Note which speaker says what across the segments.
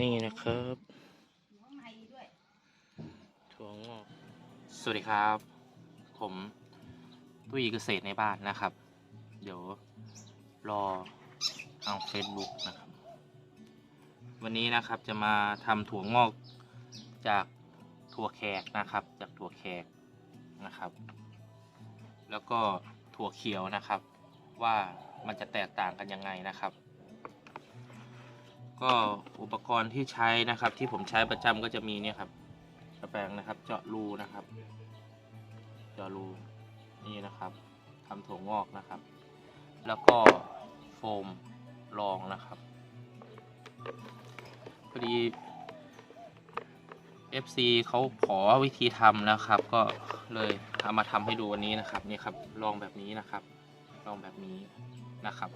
Speaker 1: นี่นะครับถั่วงอกสวัสดีครับ ผมตุ้ยเกษตรในบ้านนะครับ เดี๋ยวรอทาง Facebook นะครับ วันนี้นะครับจะมาทำถั่วงอกจากถั่วแขกนะครับ จากถั่วแขกนะครับ แล้วก็ถั่วเขียวนะครับ ว่ามันจะแตกต่างกันยังไงนะครับ ก็อุปกรณ์ที่ใช้นะครับ ที่ผมใช้ประจำก็จะมีเนี่ยครับกระแปรงนะครับ เจาะรูนะครับ เจาะรูนี่นะครับทำถั่วงอกนะครับ แล้วก็โฟมรองนะครับพอดี FC เขาขอวิธีทำนะครับ ก็เลยเอามาทำให้ดูวันนี้นะครับนี่ครับลองแบบนี้นะครับ ลองแบบนี้นะครับ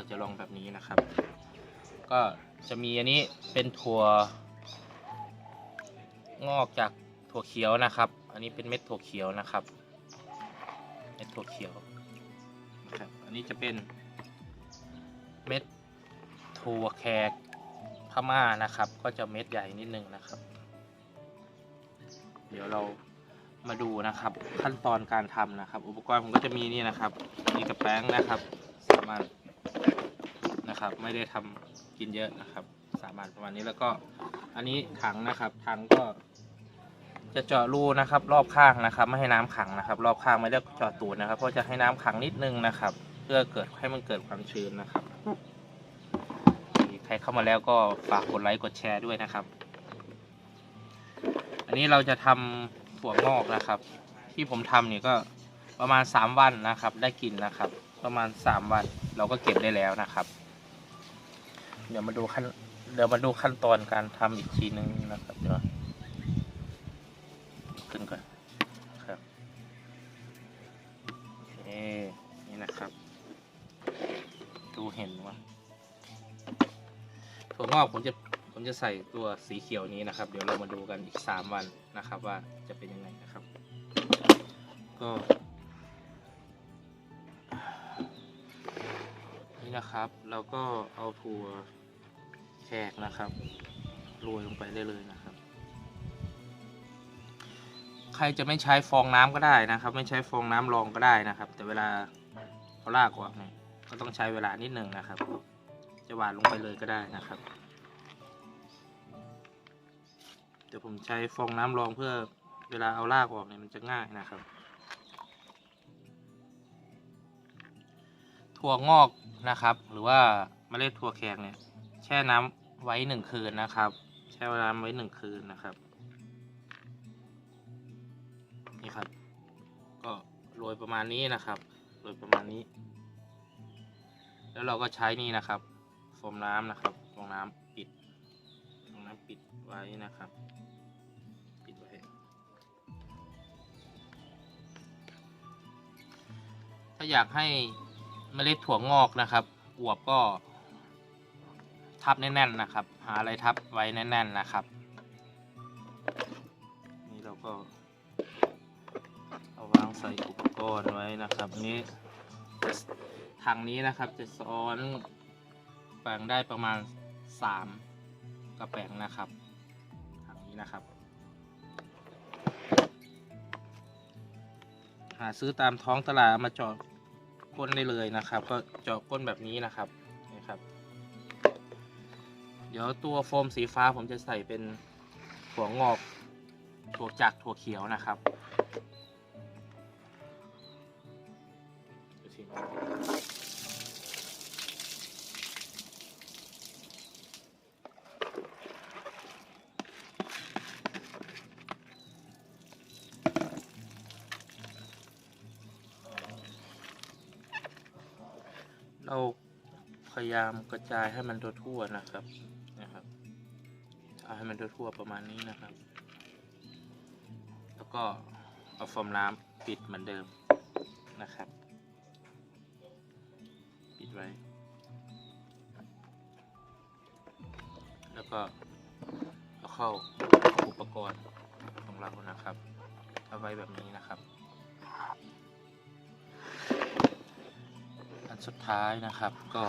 Speaker 1: เราจะลองแบบนี้นะครับ ก็จะมีอันนี้เป็นถั่วงอกจากถั่วเขียวนะครับ อันนี้เป็นเม็ดถั่วเขียวนะครับ เม็ดถั่วเขียวนะครับ อันนี้จะเป็นเม็ดถั่วแขกพม่านะครับ ก็จะเม็ดใหญ่นิดนึงนะครับ เดี๋ยวเรามาดูนะครับขั้นตอนการทำนะครับ อุปกรณ์ผมก็จะมีนี่นะครับมีกระแป้งนะครับ สามารถ นะครับ ไม่ได้ทำกินเยอะนะครับสามารถประมาณนี้แล้วก็ อันนี้ถังนะครับถังก็จะเจาะรูนะครับ รอบข้างนะครับ ไม่ให้น้ำขังนะครับ รอบข้างไม่ได้เจาะตูดนะครับเพราะจะให้น้ำขังนิดนึงนะครับ เพื่อเกิดให้มันเกิดความชื้นนะครับใครเข้ามาแล้วก็ฝากกดไลค์กดแชร์ด้วยนะครับ อันนี้เราจะทำถั่วงอกนะครับ ที่ผมทำเนี่ยก็ประมาณ 3 วันนะครับ ได้กินนะครับ ประมาณ 3 วันเราก็เก็บได้แล้วนะครับ เดี๋ยวมาดูขั้น เดี๋ยวมาดูขั้นตอนการทำอีกทีนึงนะครับเดี๋ยวขึ้นก่อนครับโอเคนี่นะครับ ดูเห็นว่าถั่วงอกผมจะผมจะใส่ตัวสีเขียวนี้นะครับ เดี๋ยวเรามาดูกันอีก3วันนะครับ ว่าจะเป็นยังไงนะครับ ก็นี่นะครับ เราก็เอาถั่ว แขกนะครับโรยลงไปได้เลยนะครับ ใครจะไม่ใช้ฟองน้ำก็ได้นะครับ ไม่ใช้ฟองน้ำรองก็ได้นะครับ แต่เวลาเขาลากออกเนี่ยก็ต้องใช้เวลานิดหนึ่งนะครับ จะหวานลงไปเลยก็ได้นะครับเดี๋ยวผมใช้ฟองน้ำรองเพื่อเวลาเอาลากออกเนี่ยมันจะง่ายนะครับถั่วงอกนะครับ หรือว่าเมล็ดถั่วแขกเนี่ย ช่น้ำไว้หนึ่งคืนนะครับ แช่น้ำไว้หนึ่งคืนนะครับ นี่ครับ ก็โรยประมาณนี้นะครับโรยประมาณนี้ แล้วเราก็ใช้นี่นะครับโฟมน้ำนะครับฟองน้ำปิดฟองน้ำปิดไว้นะครับ ปิดไว้ ถ้าอยากให้เมล็ดถั่วงอกนะครับอวบก็ ทับแน่นๆนะครับ หาอะไรทับไว้แน่น ๆนะครับ นี่เราก็เอาวางใส่อุปกรณ์ไว้นะครับอันนี้ถังนี้นะครับจะซ้อนแปลงได้ประมาณ 3กระแปงนะครับถังนี้นะครับ หาซื้อตามท้องตลาดมาเจาะก้นได้เลยนะครับ ก็เจาะก้นแบบนี้นะครับ เดี๋ยวตัวโฟมสีฟ้าผมจะใส่เป็นถั่วงอกถั่วจากถั่วเขียวนะครับเราพยายามกระจายให้มันทั่วๆนะครับ นะครับเอาให้มันทั่วๆประมาณนี้นะครับ แล้วก็เอาโฟมน้ำปิดเหมือนเดิมนะครับ ปิดไว้ แล้วก็เอาเข้าอุปกรณ์ของเรานะครับ เอาไว้แบบนี้นะครับ อันสุดท้ายนะครับก็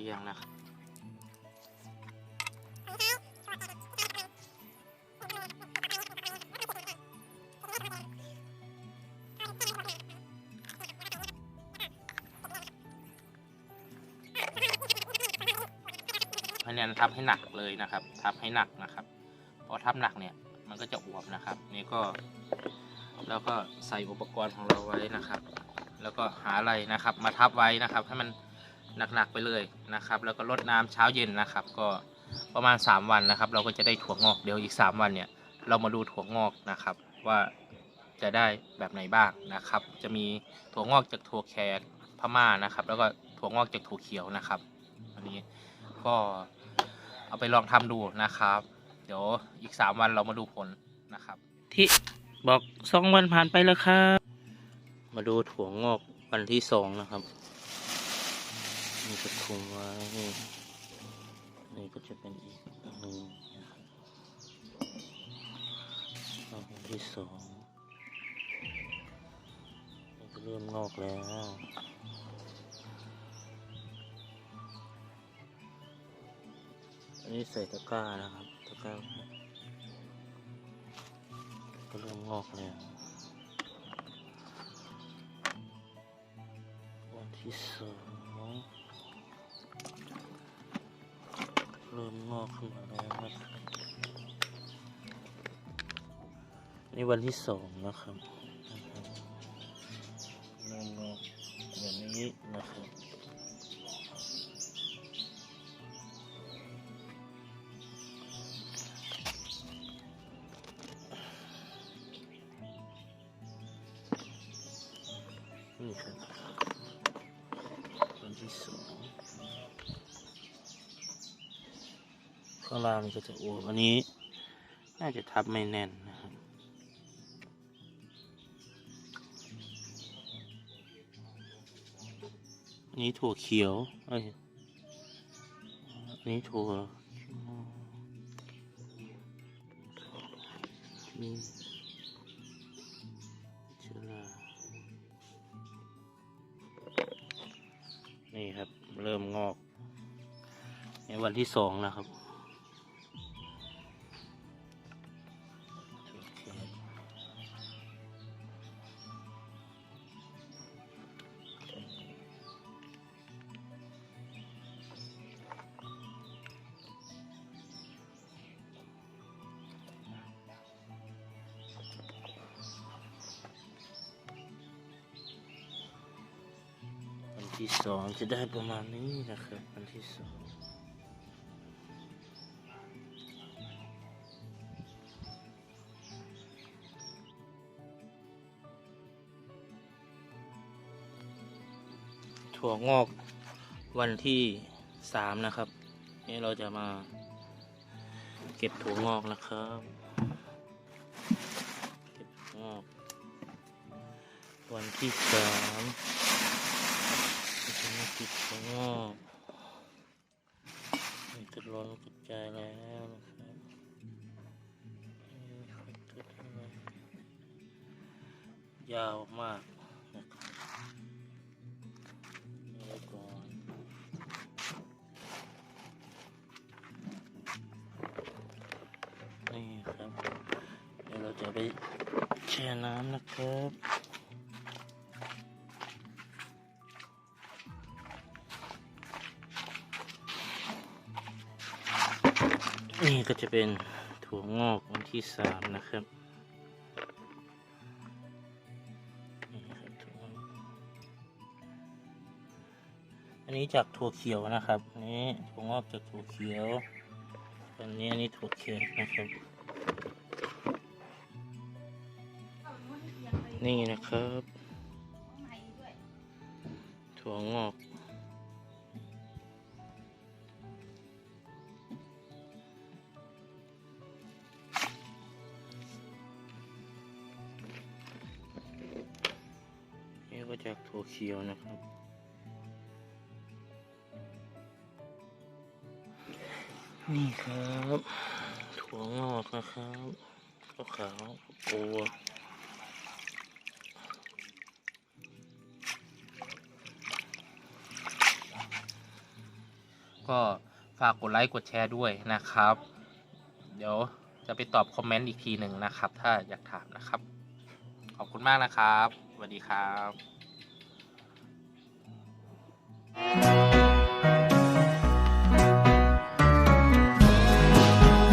Speaker 1: เรียงนะครับอันนี้ทับให้หนักเลยนะครับ ทับให้หนักนะครับพอทับหนักเนี่ยมันก็จะอวบนะครับ นี่ก็แล้วก็ใส่อุปกรณ์ของเราไว้นะครับ แล้วก็หาอะไรนะครับ มาทับไว้นะครับให้มัน หนักๆไปเลยนะครับ แล้วก็ลดน้ำเช้าเย็นนะครับ ก็ประมาณ 3 วันนะครับ เราก็จะได้ถั่วงอกเดี๋ยวอีก 3 วันเนี่ย เรามาดูถั่วงอกนะครับ ว่าจะได้แบบไหนบ้างนะครับ จะมีถั่วงอกจากถั่วแขกพม่านะครับ แล้วก็ถั่วงอกจากถั่วเขียวนะครับ อันนี้ก็เอาไปลองทำดูนะครับ เดี๋ยวอีก 3 วันเรามาดูผลนะครับ ที่บอกสองวันผ่านไปแล้วครับ มาดูถั่วงอกวันที่สองนะครับ นี่จะคุมไว้นี่ก็จะเป็นอีกหนึ่งนะครับเอาวันที่สองนี่ก็เริ่มงอกแล้วอันนี้ใส่ตะกร้านะครับตะกร้าก็เริ่มงอกแล้ววันที่สอง เริ่มงอกขึ้นมาแล้วนะครับ นี่วันที่สองนะครับเริ่มงอกแบบนี้นะครับ ข้างล่างนี่ก็จะอ้วบอันนี้ น่าจะทับไม่แน่นนะครับอันนี้ถั่วเขียวเอ้ยอันนี้ถั่วนี่เชื้อรานี่ครับ เริ่มงอก ในวันที่สองนะครับ ที่สองจะได้ประมาณนี้นะครับวันที่สองถั่วงอกวันที่สามนะครับ นี่เราจะมาเก็บถั่วงอกนะครับ เก็บงอก วันที่สาม ก็จะมาเก็บถั่วงอกมันจะล้นกระจายแล้วนะครับยาวมากนะครับนี่ไว้ก่อนนี่ครับ เดี๋ยวเราจะไปแช่น้ำนะครับ นี่ก็จะเป็นถั่วงอกวันที่สามนะครับอันนี้จากถั่วเขียวนะครับนนี้ถั่วงอกจากถั่วเขียวอันนี้อันนี้ถั่วเขียวนะครับ นี่นะครับ ถั่วงอก ก็จากถั่วเขียวนะครับ นี่ครับ ถั่วงอกนะครับขาวขาวๆอวก็ฝากกดไลค์กดแชร์ด้วยนะครับ เดี๋ยวจะไปตอบคอมเมนต์อีกทีหนึ่งนะครับ ถ้าอยากถามนะครับ ขอบคุณมากนะครับ สวัสดีครับ Thank you.